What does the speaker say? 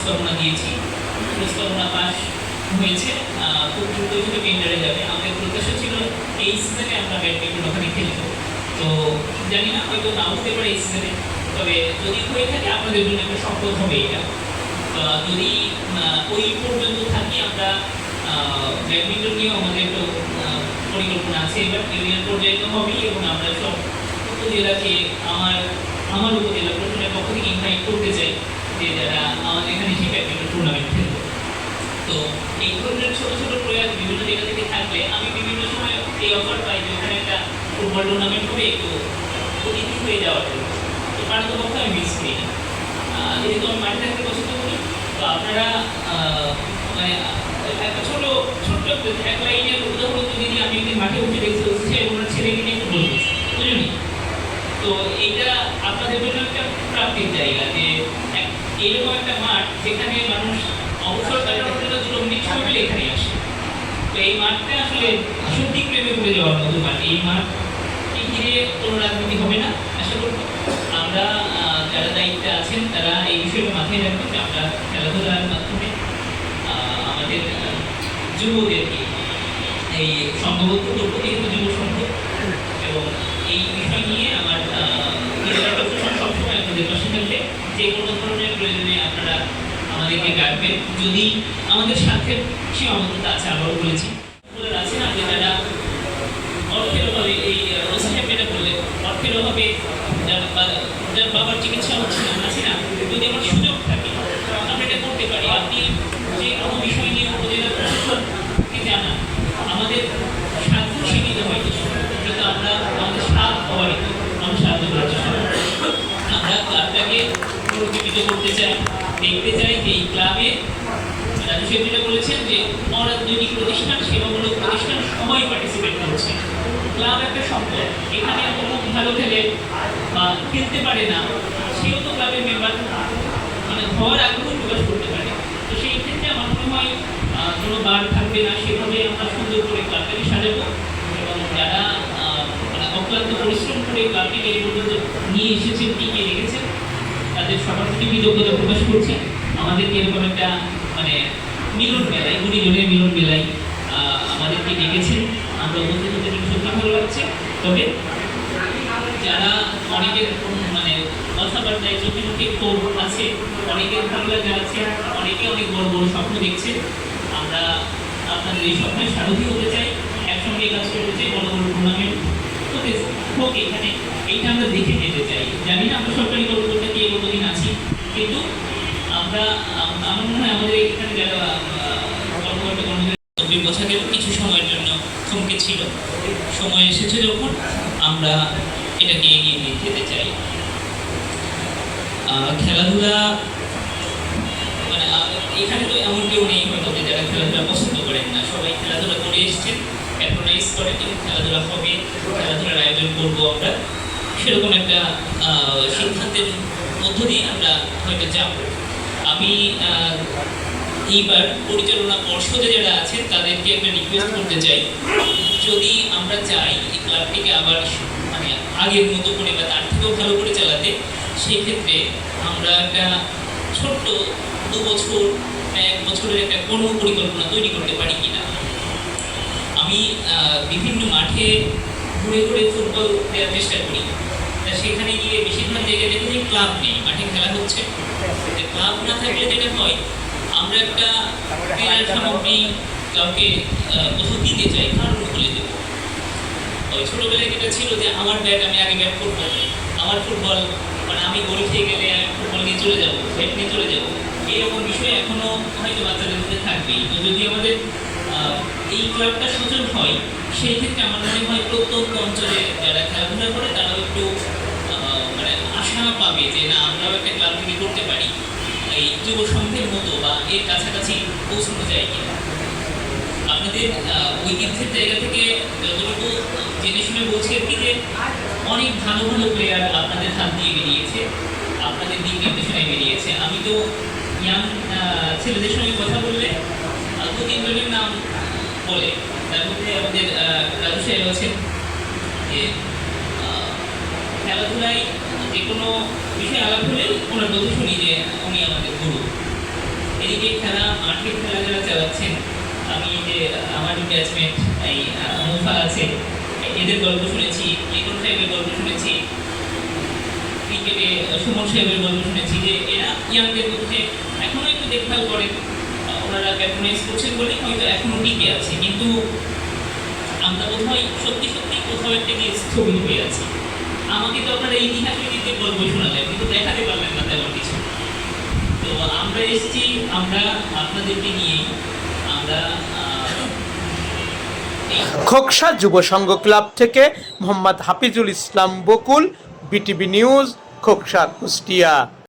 প্রস্তাবনা দিয়েছি। প্রস্তাবনা পাস হয়েছে। খুব দ্রুত সেটা টেন্ডারে যাবে। আমাদের প্রত্যাশা ছিল এই সিজনে আমরা ব্যাডমিন্টন ওখানে খেলব। তো জানি না, হয়তো নাও হতে পারে এই সিজনে তবে যদি হয়ে থাকে আপনাদের জন্য একটা সম্পদ হবে এটা। যদি ওই পর্যন্ত থাকি আমরা ব্যাডমিন্টন নিয়েও আমাদের একটু পরিকল্পনা আছে। এবার ইউনিয়ন পর্যায়ে তো হবেই এবং আমরা সব উপজেলাকে আমার আমার উপজেলা প্রশাসনের পক্ষ থেকে ইনভাইট করতে চাই যে যারা আমাদের এখানে এসে ব্যাডমিন্টন টুর্নামেন্ট খেলবে। তো এই ধরনের ছোট ছোট প্রয়াস বিভিন্ন জায়গা থেকে থাকলে আমি বিভিন্ন সময় এই অফার পাই যে ওখানে একটা ফুটবল টুর্নামেন্ট হবে একটু অতিথি হয়ে যাওয়ার জন্য। তো পারতপক্ষে আমি মিস করি যেহেতু আমি মাঠে থাকতে পছন্দ করি, তো আপনারা মানে একটা ছোট, ছোট্ট এক লাইনের উদাহরণ যদি আমি একদিন মাঠে উঠে দেখছি হচ্ছে ওনার ছেলেকে নিয়ে ফুটবল খেলছে বুঝলি তো এটা আপনাদের জন্য একটা প্রাপ্তির জায়গা যে এরকম একটা মাঠ যেখানে মানুষ অবসর কাটানোর জন্য মিনিট সময় এখানে আসে। তো এই মাঠটা আসলে সত্যি প্রেমে পড়ে যাওয়ার মতো মাঠ। এই মাঠ ঘিরে কোনো রাজনীতি হবে না, আশা করব। আমরা যারা দায়িত্বে আছেন, তারা এই বিষয়টা মাথায় রাখবেন আমরা খেলাধুলার মাধ্যমে আমাদের যুবদেরকে এই সংঘবদ্ধ করব যেহেতু যুব সংঘ এবং এই বিষয় নিয়ে আমার আহ, জেলা প্রশাসন সবসময় আপনাদের পাশে থাকবে যে কোনো ধরনের প্রয়োজনে আপনারা আমাদেরকে ডাকবেন যদি আমাদের স্বার্থের সীমাবদ্ধতা আছে, আবারও বলেছি। আপনাদের আছে না যে যারা অর্থের অভাবে এই অর্থের অভাবে যার বাবার চিকিৎসা হচ্ছে না, আছে না, যদি আমার সুযোগ থাকে, আমরা এটা করতে পারি। আপনি যে কোনো বিষয় নিয়ে উপজেলা প্রশাসনকে আমাদের সাধ্য সীমিত হয়তো কিন্তু আমরা আমাদের সাত হওয়ার আমরা সাহায্য করার চেষ্টা আমরা ক্লাবটাকে করতে চাই, দেখতে চাই এই ক্লাবে রাজু যেটা বলেছেন যে অরাজনৈতিক প্রতিষ্ঠান, সেবামূলক প্রতিষ্ঠান সবাই পার্টিসিপেট করছে। ক্লাব একটা সম্পদ। এখানে খুব ভালো খেলে বা খেলতে পারে না, সেও তো ক্লাবের মেম্বার মানে হওয়ার আগ্রহ প্রকাশ করতে পারে। তো সেই ক্ষেত্রে আমার মনে হয় কোনো বার থাকবে না। সেভাবে আমরা সুন্দর করে ক্লাবটাকে সাজাবো এবং যারা মানে অক্লান্ত পরিশ্রম করে ক্লাবটিকে এই পর্যন্ত নিয়ে এসেছেন, টিকিয়ে রেখেছেন, তাদের সবার প্রতি কৃতজ্ঞতা প্রকাশ করছি। আমাদেরকে এরকম একটা মানে মিলন মেলায় গুণীজনের মিলন মেলায় আমাদেরকে ডেকেছেন আমরা উপস্থিত হতে সত্যি ভালো লাগছে। তবে যারা অনেকের মানে কথাবার্তায় চোখে মুখে ক্ষোভ আছে, অনেকের ভালো লাগা আছে, অনেকে অনেক বড় বড় স্বপ্ন দেখছে, আমরা আপনাদের এই স্বপ্নের সারথি হতে চাই, একসঙ্গে কাজ করতে চাই বড় বড় টুর্নামেন্ট হোক, এখানে, এইটা আমরা দেখে যেতে চাই। জানি না আমরা সরকারি কর্মকর্তা কে কতদিন আছি, কিন্তু এখানে মানে যারা খেলাধুলা পছন্দ করেন না। সবাই খেলাধুলা করে এসছেন খেলাধুলা হবে, খেলাধুলার আয়োজন করব আমরা। সেরকম একটা সিদ্ধান্তের মধ্য দিয়ে আমরা হয়তো যাব। আমি এইবার পরিচালনা পর্ষদে যারা আছেন, তাদেরকে একটা রিকোয়েস্ট করতে চাই। যদি আমরা চাই এই ক্লাবটিকে আবার মানে আগের মতো করে বা তার থেকেও ভালো করে চালাতে সেই ক্ষেত্রে আমরা একটা ছোট্ট দু বছর এক বছরের একটা কোনো পরিকল্পনা তৈরি করতে পারি কিনা। আমি বিভিন্ন মাঠে ঘুরে ঘুরে ফুটবল দেওয়ার চেষ্টা করি। তা সেখানে গিয়ে বেশিরভাগ জায়গায় দেখি ক্লাব নেই। হচ্ছে ক্লাব না থাকলে যেটা হয়, আমরা একটা ক্রীড়ার সামগ্রী কাউকে কোথাও দিতে চাই, কারণ বলে দেবো। ওই ছোটবেলায় যেটা ছিল যে আমার ব্যাট আমি আগে ব্যাট করব আমার ফুটবল মানে আমি গোল খেয়ে গেলে আমি ফুটবল নিয়ে চলে যাব, ব্যাট নিয়ে চলে যাব। এরকম বিষয় এখনও হয়তো বাচ্চাদের মধ্যে থাকবেই। তো যদি আমাদের এই ক্লাবটা সচল হয়, সেই ক্ষেত্রে আমার মনে হয় প্রত্যন্ত অঞ্চলে যারা খেলাধুলা করে, তারাও একটু মানে পাবে যে না, আমরাও একটা ক্লাব থেকে করতে পারি। এই যুব সংঘের মতো বা এর কাছাকাছি পৌঁছানো যায় কিনা। আপনাদের ঐতিহ্যের জায়গা থেকে যতটুকু জেনে শুনে বলছি আর কি যে, অনেক ভালো ভালো প্লেয়ার আপনাদের হাত দিয়ে বেরিয়েছে, আপনাদের দিক নির্দেশনায় বেরিয়েছে। আমি তো ইয়াং ছেলেদের সঙ্গে কথা বললে দু তিনজনের নাম বলে, তার মধ্যে আমাদের রাজু সাহেব আছেন, যে খেলাধুলায় যে কোনো বিষয়ে আলাপ হলে ওনার কথা শুনি যে উনি আমাদের গুরু। এদিকে খেলা মাঠে খেলা যারা চালাচ্ছেন আমি যে আমার ব্যাচমেট এই মুফা আছে এদের গল্প শুনেছি লিটন সাহেবের গল্প শুনেছি ক্রিকেটে সুমন সাহেবের গল্প শুনেছি যে এরা ইয়াংদের মধ্যে এখনও একটু দেখভাল করেন আহ, ওনারা প্যাট্রোনাইজ করছেন বলেই হয়তো এখনও টিকে আছে কিন্তু আমরা বোধহয় সত্যি সত্যি কোথাও একটা গিয়ে স্থবির হয়ে আছি। আমাকে তো আপনারা ইতিহাসের দিকে গল্প শোনালেন, কিন্তু দেখাতে পারলেন না তেমন কিছু। তো আমরা এসেছি, আমরা আপনাদেরকে নিয়ে, আমরা খোকসা যুব সংঘ ক্লাব থেকে মোহাম্মদ হাফিজুল ইসলাম বকুল, বিটিভি নিউজ, খোকসা কুষ্টিয়া।